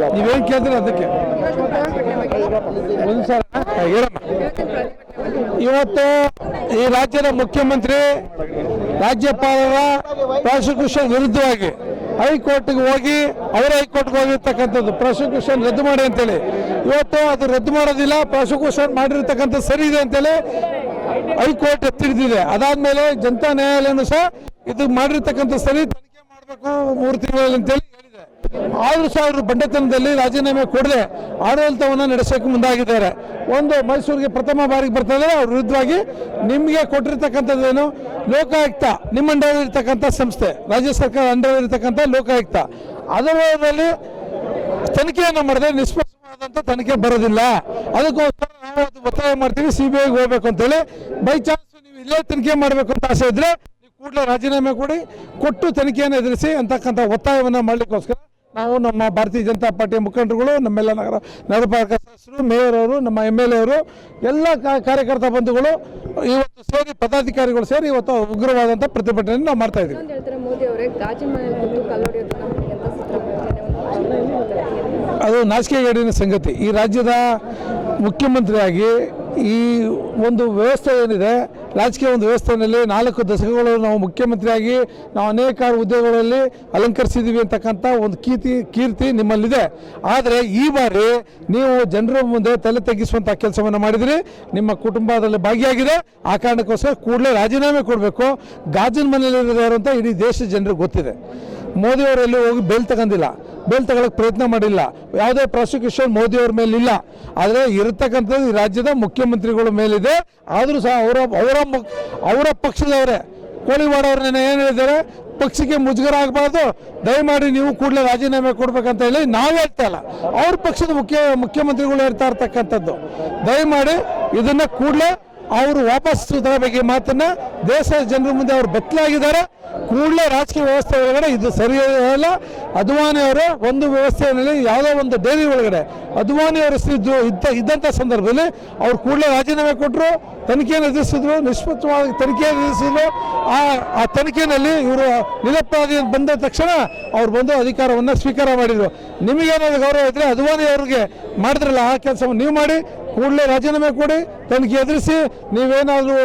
ನೀವೇನ್ ಕೇಳಿದ್ರೆ ಅದಕ್ಕೆ? ಹೇಳಮ್ಮ. ಇವತ್ತು ಈ ರಾಜ್ಯದ ಮುಖ್ಯಮಂತ್ರಿ, ರಾಜ್ಯಪಾಲರ ಪ್ರಾಸಿಕ್ಯೂಷನ್ ವಿರುದ್ಧವಾಗಿ ಹೈಕೋರ್ಟ್ಗೆ ಹೋಗಿ, ಅವರ ಹೈಕೋರ್ಟ್ಗೆ ಹೋಗಿರ್ತಕ್ಕಂಥದ್ದು ಪ್ರಾಸಿಕ್ಯೂಷನ್ ರದ್ದು ಮಾಡಿ ಅಂತೇಳಿ. ಇವತ್ತು ಅದು ರದ್ದು ಮಾಡೋದಿಲ್ಲ, ಪ್ರಾಸಿಕ್ಯೂಷನ್ ಮಾಡಿರ್ತಕ್ಕಂಥ ಸರಿ ಇದೆ ಅಂತೇಳಿ ಹೈಕೋರ್ಟ್ ತಿಳಿದಿದೆ ಅದಾದ್ಮೇಲೆ ಜನತಾ ನ್ಯಾಯಾಲಯನೂ ಸಹ ಇದು ಮಾಡಿರ್ತಕ್ಕಂಥ ಸರಿ, ತನಿಖೆ ಮಾಡಬೇಕು ಮೂರು ತಿಂಗಳಲ್ಲಿ ಅಂತೇಳಿ ಆರು ಸಾವಿರ ಬಂಡೆತನದಲ್ಲಿ ರಾಜೀನಾಮೆ ಕೊಡದೆ ಆಡಳಿತವನ್ನು ನಡೆಸೋಕೆ ಮುಂದಾಗಿದ್ದಾರೆ. ಒಂದು ಮೈಸೂರಿಗೆ ಪ್ರಥಮ ಬಾರಿಗೆ ಬರ್ತಾರೆ ಅವ್ರ ವಿರುದ್ಧವಾಗಿ ನಿಮಗೆ ಕೊಟ್ಟಿರ್ತಕ್ಕಂಥದ್ದೇನು? ಲೋಕಾಯುಕ್ತ, ನಿಮ್ಮ ಅಂಡರ್ ಸಂಸ್ಥೆ, ರಾಜ್ಯ ಸರ್ಕಾರ ಅಂಡರ್ ಇರ್ತಕ್ಕಂಥ ಲೋಕಾಯುಕ್ತ. ಅದರಲ್ಲಿ ತನಿಖೆಯನ್ನು ಮಾಡಿದ್ರೆ ನಿಷ್ಪಕ್ಷವಾದಂಥ ತನಿಖೆ ಬರೋದಿಲ್ಲ. ಅದಕ್ಕೋಸ್ಕರ ನಾವು ಒತ್ತಾಯ ಮಾಡ್ತೀವಿ ಸಿ ಬಿ ಐಗೆ ಹೋಗ್ಬೇಕು ಅಂತೇಳಿ. ಬೈ ಚಾನ್ಸ್ ನೀವು ಇಲ್ಲೇ ತನಿಖೆ ಮಾಡಬೇಕು ಅಂತ ಆಸೆ ಇದ್ರೆ ಕೂಡಲೇ ರಾಜೀನಾಮೆ ಕೊಡಿ, ಕೊಟ್ಟು ತನಿಖೆಯನ್ನು ಎದುರಿಸಿ ಅಂತಕ್ಕಂಥ ಒತ್ತಾಯವನ್ನು ಮಾಡಲಿಕ್ಕೋಸ್ಕರ ನಾವು ನಮ್ಮ ಭಾರತೀಯ ಜನತಾ ಪಾರ್ಟಿಯ ಮುಖಂಡರುಗಳು ನಮ್ಮೆಲ್ಲ ನಗರ ನಗರಪಾಲಕ ಸದಸ್ಯರು ಮೇಯರ್ ಅವರು ನಮ್ಮ ಎಂ ಎಲ್ ಎ ಅವರು ಎಲ್ಲ ಕಾರ್ಯಕರ್ತ ಬಂಧುಗಳು ಇವತ್ತು ಸೇರಿ ಪದಾಧಿಕಾರಿಗಳು ಸೇರಿ ಇವತ್ತು ಉಗ್ರವಾದಂಥ ಪ್ರತಿಭಟನೆ ನಾವು ಮಾಡ್ತಾ ಇದ್ದೀವಿ. ಅದು ನಾಚಿಕೆಗೇಡಿನ ಸಂಗತಿ. ಈ ರಾಜ್ಯದ ಮುಖ್ಯಮಂತ್ರಿಯಾಗಿ ಈ ಒಂದು ವ್ಯವಸ್ಥೆ ಏನಿದೆ ರಾಜಕೀಯ ಒಂದು ವ್ಯವಸ್ಥೆಯಲ್ಲಿ ನಾಲ್ಕು ದಶಕಗಳು ನಾವು ಮುಖ್ಯಮಂತ್ರಿಯಾಗಿ ನಾವು ಅನೇಕ ಹುದ್ದೆಗಳಲ್ಲಿ ಅಲಂಕರಿಸಿದ್ದೀವಿ ಅಂತಕ್ಕಂಥ ಒಂದು ಕೀರ್ತಿ ಕೀರ್ತಿ ನಿಮ್ಮಲ್ಲಿದೆ. ಆದರೆ ಈ ಬಾರಿ ನೀವು ಜನರ ಮುಂದೆ ತಲೆ ತಗ್ಗಿಸುವಂಥ ಕೆಲಸವನ್ನು ಮಾಡಿದಿರಿ. ನಿಮ್ಮ ಕುಟುಂಬದಲ್ಲಿ ಭಾಗಿಯಾಗಿದೆ. ಆ ಕಾರಣಕ್ಕೋಸ್ಕರ ಕೂಡಲೇ ರಾಜೀನಾಮೆ ಕೊಡಬೇಕು. ಗಾಜಿನ ಮನೆಯಲ್ಲಿ ಅಂತ ಇಡೀ ದೇಶದ ಜನರಿಗೆ ಗೊತ್ತಿದೆ. ಮೋದಿಯವರೆಲ್ಲೂ ಹೋಗಿ ಬೇಲ್ ತಗೊಂಡಿಲ್ಲ. ಬೇಲ್ ತಗೊಳಕ್ಕೆ ಪ್ರಯತ್ನ ಮಾಡಿಲ್ಲ. ಯಾವುದೇ ಪ್ರಾಸಿಕ್ಯೂಷನ್ ಮೋದಿಯವ್ರ ಮೇಲಿಲ್ಲ. ಆದರೆ ಇರತಕ್ಕಂಥದ್ದು ಈ ರಾಜ್ಯದ ಮುಖ್ಯಮಂತ್ರಿಗಳ ಮೇಲಿದೆ. ಆದರೂ ಸಹ ಅವರ ಅವರ ಅವರ ಪಕ್ಷದವರೇ, ಕೋಳಿವಾಡ ನೆನೆ ಏನು ಹೇಳಿದ್ದಾರೆ? ಪಕ್ಷಕ್ಕೆ ಮುಜುಗರ ಆಗಬಾರ್ದು. ದಯಮಾಡಿ ನೀವು ಕೂಡಲೇ ರಾಜೀನಾಮೆ ಕೊಡ್ಬೇಕಂತ ಹೇಳಿ ನಾವು ಹೇಳ್ತಾ ಇಲ್ಲ. ಅವ್ರ ಪಕ್ಷದ ಮುಖ್ಯ, ಮುಖ್ಯಮಂತ್ರಿಗಳು ಹೇಳ್ತಾ ಇರ್ತಕ್ಕಂಥದ್ದು. ದಯಮಾಡಿ ಇದನ್ನ ಕೂಡಲೇ ಅವರು ವಾಪಸ್ ಬಗ್ಗೆ ಮಾತನ್ನ ದೇಶದ ಜನರ ಮುಂದೆ ಅವರು ಬತ್ತಲಾಗಿದ್ದಾರೆ ಕೂಡಲೇ ರಾಜಕೀಯ ವ್ಯವಸ್ಥೆ ಒಳಗಡೆ ಇದು ಸರಿಯಲ್ಲ ಅದ್ವಾನಿ ಅವರು ಒಂದು ವ್ಯವಸ್ಥೆಯಲ್ಲಿ ಯಾವುದೋ ಒಂದು ಡೈರಿ ಒಳಗಡೆ ಅದ್ವಾನಿ ಅವರು ಇದ್ದು ಇದ್ದ ಇದ್ದಂಥ ಸಂದರ್ಭದಲ್ಲಿ ಅವ್ರು ಕೂಡಲೇ ರಾಜೀನಾಮೆ ಕೊಟ್ಟರು ತನಿಖೆಯನ್ನು ಎದುರಿಸಿದ್ರು. ನಿಷ್ಪಕ್ಷವಾಗಿ ತನಿಖೆಯನ್ನು ಎದುರಿಸಿದ್ರು. ಆ ಆ ತನಿಖೆಯಲ್ಲಿ ಇವರು ನಿರಪರಾಧಿ ಬಂದ ತಕ್ಷಣ ಅವ್ರು ಬಂದು ಅಧಿಕಾರವನ್ನು ಸ್ವೀಕಾರ ಮಾಡಿದರು. ನಿಮಗೇನಾದ್ರು ಗೌರವ ಇದ್ದರೆ ಅದ್ವಾನಿ ಅವ್ರಿಗೆ ಮಾಡಿದ್ರಲ್ಲ ಆ ಕೆಲಸವನ್ನು ನೀವು ಮಾಡಿ. ಕೂಡಲೇ ರಾಜೀನಾಮೆ ಕೊಡಿ, ತನಿಖೆ ಎದುರಿಸಿ, ನೀವೇನಾದರೂ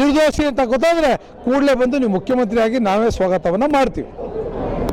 ನಿರ್ದೋಷಿ ಅಂತ ಗೊತ್ತಾದರೆ ಕೂಡಲೇ ಬಂದು ನೀವು ಮುಖ್ಯಮಂತ್ರಿಯಾಗಿ ನಾವೇ ಸ್ವಾಗತವನ್ನು ಮಾಡ್ತೀವಿ.